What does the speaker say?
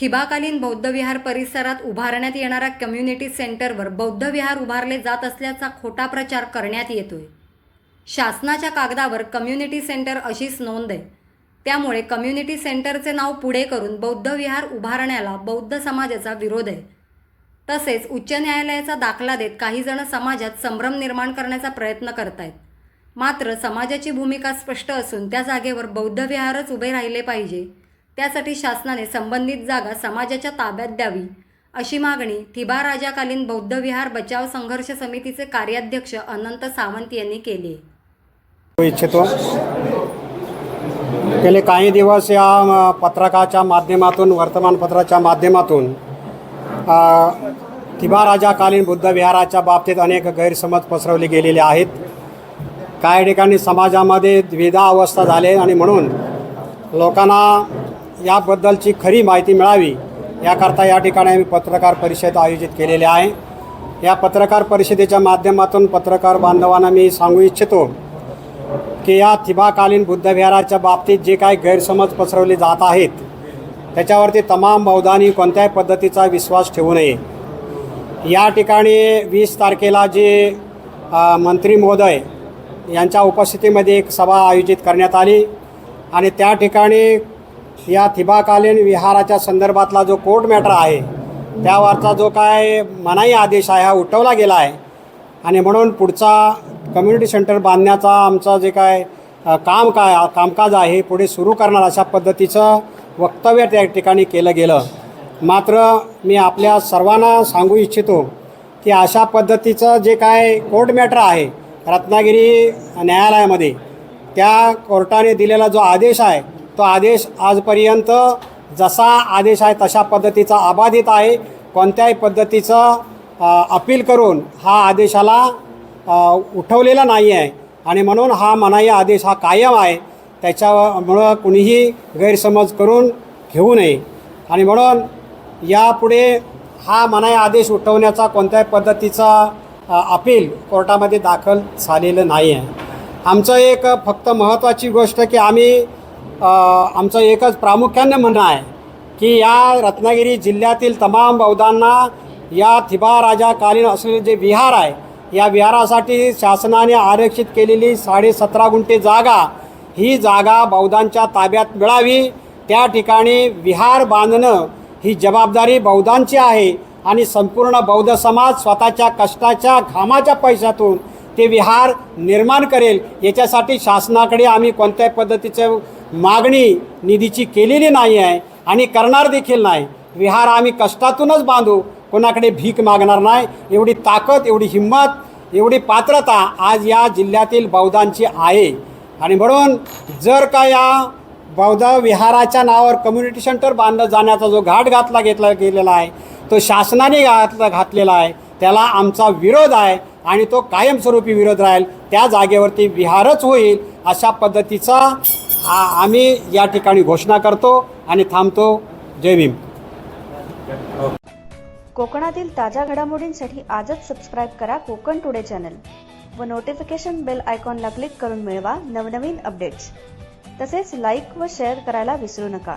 थिबाकालीन बौद्ध विहार परिसरात उभारण्यात येणाऱ्या कम्युनिटी सेंटरवर बौद्ध विहार उभारले जात असल्याचा खोटा प्रचार करण्यात येतोय. शासनाच्या कागदावर कम्युनिटी सेंटर अशीच नोंद आहे. त्यामुळे कम्युनिटी सेंटरचे नाव पुढे करून बौद्ध विहार उभारण्याला बौद्ध समाजाचा विरोध आहे. तसेच उच्च न्यायालयाचा दाखला देत काहीजण समाजात संभ्रम निर्माण करण्याचा प्रयत्न करतायत. मात्र समाजाची भूमिका स्पष्ट असून त्या जागेवर बौद्ध विहारच उभे राहिले पाहिजे. त्यासाठी शासनाने संबंधित जागा समाजाच्या ताब्यात द्यावी. अशी मागणी थिबा राजाकालीन बौद्ध विहार बचाव संघर्ष समितीचे कार्याध्यक्ष अनंत सावंत यांनी केली. हो इच्छितो. गेले काही दिवस या पत्रकाच्या माध्यमातून वर्तमानपत्राच्या माध्यमातून तिबा थिबा राजाकालीन बुद्ध विहाराच्या बाबतीत अनेक गैरसमज पसरवले गेलेले आहेत. काही ठिकाणी समाजामध्ये द्विधा अवस्था झाले आणि म्हणून लोकांना याबद्दलची खरी माहिती मिळावी याकरता या ठिकाणी आम्ही पत्रकार परिषद आयोजित केलेली आहे. या पत्रकार परिषदेच्या माध्यमातून पत्रकार बांधवांना मी सांगू इच्छितो की या थिबाकालीन बुद्धविहाराच्या बाबतीत जे काही गैरसमज पसरवले जात आहेत त्याच्यावरती तमाम बौद्धांनी कोणत्याही पद्धतीचा विश्वास ठेवू नये. या ठिकाणी वीस तारखेला जे मंत्री महोदय यांच्या उपस्थितीमध्ये एक सभा आयोजित करण्यात आली आणि त्या ठिकाणी या थिबाकालीन विहाराच्या संदर्भातला जो कोर्ट मॅटर आहे त्यावरचा जो काय मनाई आदेश आहे हा उठवला गेला आहे. आणि म्हणून पुढचा कम्युनिटी सेंटर बांधण्याचा आमचं जे काय काम काय कामकाज आहे पुढे सुरू करणार अशा पद्धतीचं वक्तव्य त्या ठिकाणी केलं गेलं. मात्र मी आपल्या सर्वांना सांगू इच्छितो की अशा पद्धतीचं जे काय कोर्ट मॅटर आहे रत्नागिरी न्यायालयामध्ये त्या कोर्टाने दिलेला जो आदेश आहे तो आदेश आजपर्यंत जसा आदेश आहे तशा पद्धतीचा अबाधित आहे. कोणत्याही पद्धतीचं अपील करून हा आदेशाला उठवलेला नाही आहे. आणि म्हणून हा मनाई आदेश हा कायम आहे. त्याच्यामुळं कुणीही गैरसमज करून घेऊ नये. आणि म्हणून यापुढे हा मनाई आदेश उठवण्याचा कोणत्याही पद्धतीचा अपील कोर्टामध्ये दाखल झालेलं नाही आहे. आमचं एक फक्त महत्त्वाची गोष्ट की आम्ही आमचं एकच प्रामुख्याने म्हणणं आहे की या रत्नागिरी जिल्ह्यातील तमाम बौद्धांना या थिबा राजाकालीन असलेले जे विहार आहे या विहारासाठी शासनाने आरक्षित केलेली साडेसतरा गुंठे जागा ही जागा बौद्धांच्या ताब्यात मिळावी. त्या ठिकाणी विहार बांधणं ही जबाबदारी बौद्धांची आहे आणि संपूर्ण बौद्ध समाज स्वतःच्या कष्टाच्या घामाच्या पैशातून ते विहार निर्माण करेल याच्यासाठी शासनाकडे आम्ही कोणत्याही पद्धतीचं मागणी निधीची केलेली नाही आहे आणि करणार देखील नाही. विहार आम्ही कष्टातूनच बांधू कोणाकडे भीक मागणार नाही. एवढी ताकद एवढी हिंमत एवढी पात्रता आज या जिल्ह्यातील बौद्धांची आहे. आणि म्हणून जर का या बौद्ध विहाराच्या नावावर कम्युनिटी सेंटर बांधलं जाण्याचा जो घाट घातला घेतला गेलेला आहे तो शासनाने घातला घातलेला आहे त्याला आमचा विरोध आहे. आणि तो कायमस्वरूपी विरोध राहील त्या जागेवरती विहारच होईल अशा पद्धतीचा आ आम्ही या ठिकाणी घोषणा करतो आणि थांबतो. जय भीम. कोकणातील ताज्या घडामोडींसाठी आजच सबस्क्राईब करा कोकण टुडे चॅनल व नोटिफिकेशन बेल आयकॉनला क्लिक करून मिळवा नवनवीन अपडेट्स तसेच लाईक व शेअर करायला विसरू नका.